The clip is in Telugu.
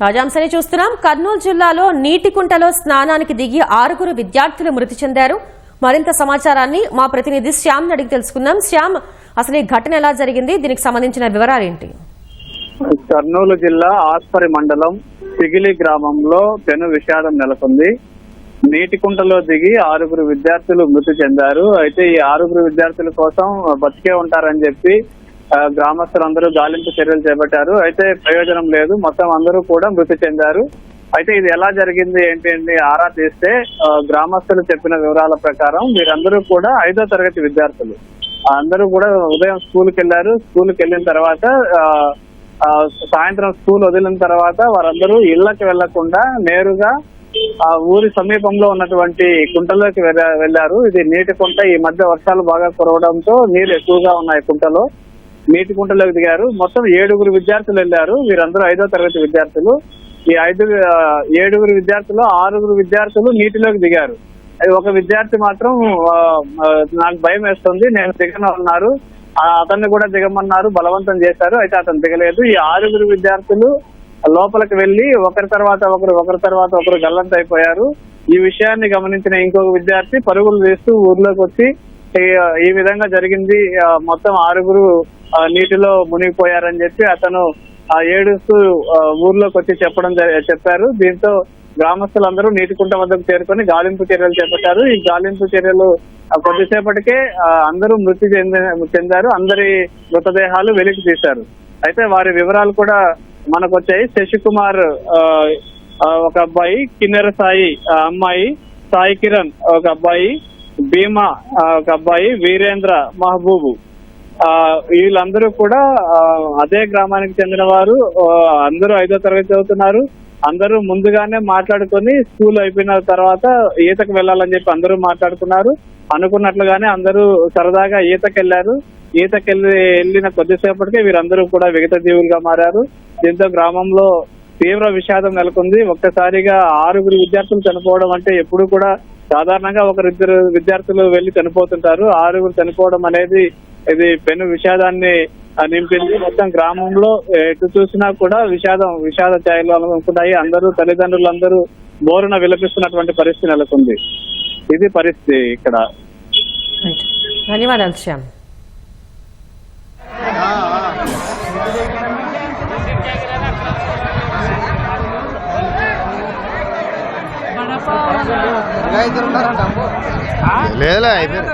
తాజాంశాన్ని చూస్తున్నాం. కర్నూలు జిల్లాలో నీటి కుంటలో స్నానానికి దిగి ఆరుగురు విద్యార్థులు మృతి చెందారు. మరింత సమాచారాన్ని మా ప్రతినిధి శ్యామ్ అడిగి తెలుసుకుందాం. శ్యామ్ అసలు ఈ ఘటన ఎలా జరిగింది? దీనికి సంబంధించిన వివరాలేంటి? కర్నూలు జిల్లా ఆస్పరి మండలం సిగిలి గ్రామంలో పెను విషాదం నెలకొంది. నీటి కుంటలో దిగి ఆరుగురు విద్యార్థులు మృతి చెందారు. అయితే ఈ ఆరుగురు విద్యార్థుల కోసం బతికే ఉంటారని చెప్పి గ్రామస్తులందరూ గాలింపు చర్యలు చేపట్టారు. అయితే ప్రయోజనం లేదు. మొత్తం అందరూ కూడా మృతి చెందారు. అయితే ఇది ఎలా జరిగింది ఏంటి అని ఆరా తీస్తే గ్రామస్తులు చెప్పిన వివరాల ప్రకారం వీరందరూ కూడా ఐదో తరగతి విద్యార్థులు. అందరూ కూడా ఉదయం స్కూల్కి వెళ్ళారు. స్కూల్కి వెళ్ళిన తర్వాత ఆ, సాయంత్రం స్కూల్ వదిలిన తర్వాత వారందరూ ఇళ్ళకు వెళ్ళకుండా నేరుగా ఆ ఊరి సమీపంలో ఉన్నటువంటి కుంటలోకి వెళ్ళారు. ఇది నీటి కుంట. ఈ మధ్య వర్షాలు బాగా కురవడంతో నీరు ఎక్కువగా ఉన్నాయి కుంటలో. నీటి కుంటలోకి దిగారు. మొత్తం ఏడుగురు విద్యార్థులు వెళ్ళారు. వీరందరూ ఐదో తరగతి విద్యార్థులు. ఈ ఐదు ఏడుగురు విద్యార్థులు ఆరుగురు విద్యార్థులు నీటిలోకి దిగారు. అది ఒక విద్యార్థి మాత్రం నాకు భయం వేస్తుంది. నేను దిగను అన్నారు అతన్ని కూడా దిగమన్నారు. బలవంతం చేశారు. అయితే అతను దిగలేదు. ఈ ఆరుగురు విద్యార్థులు లోపలికి వెళ్ళి ఒకరి తర్వాత ఒకరు ఒకరి తర్వాత ఒకరు గల్లంత అయిపోయారు ఈ విషయాన్ని గమనించిన ఇంకొక విద్యార్థి పరుగులు వేస్తూ ఊర్లోకి వచ్చి ఈ- విధంగా జరిగింది. మొత్తం ఆరుగురు నీటిలో మునిగిపోయారని చెప్పి అతను ఆ, ఏడుస్తూ ఊర్లోకి వచ్చి చెప్పడం చెప్పారు. దీంతో గ్రామస్తులందరూ నీటికుంట వద్దకు చేరుకొని గాలింపు చర్యలు చేపట్టారు. ఈ గాలింపు చర్యలు కొద్దిసేపటికే అందరూ మృతి చెందారు. అందరి మృతదేహాలు వెలికి తీశారు. అయితే వారి వివరాలు కూడా మనకు వచ్చాయి శశికుమార్ ఒక అబ్బాయి కిన్నెర సాయి అమ్మాయి సాయి కిరణ్ ఒక అబ్బాయి భీమా ఒక అబ్బాయి వీరేంద్ర మహబూబు. వీళ్ళందరూ కూడా అదే గ్రామానికి చెందిన వారు అందరూ ఐదో తరగతి చదువుతున్నారు. అందరూ ముందుగానే మాట్లాడుకొని స్కూల్ అయిపోయిన తర్వాత ఈతకు వెళ్ళాలని చెప్పి అందరూ మాట్లాడుకున్నారు. అనుకున్నట్లుగానే అందరూ సరదాగా ఈతకు వెళ్ళారు ఈతకు వెళ్ళి వెళ్ళిన కొద్దిసేపటికే వీరందరూ కూడా విగత జీవులుగా మారారు. దీంతో గ్రామంలో తీవ్ర విషాదం నెలకొంది. ఒక్కసారిగా ఆరుగురు విద్యార్థులు చనిపోవడం అంటే ఎప్పుడు కూడా సాధారణంగా ఒకరిద్దరు విద్యార్థులు వెళ్ళి చనిపోతుంటారు. ఆరుగురు చనిపోవడం అనేది ఇది పెను విషాదాన్ని నింపింది మొత్తం గ్రామంలో ఎటు చూసినా కూడా విషాదం విషాద ఛాయలు అనుకుంటాయి అందరూ తల్లిదండ్రులు అందరూ బోరున విలపిస్తున్నటువంటి పరిస్థితి నెలకొంది. ఇది పరిస్థితి ఇక్కడ. ధన్యవాదాలు శ్యామ్. లేదులే అయిపోయింది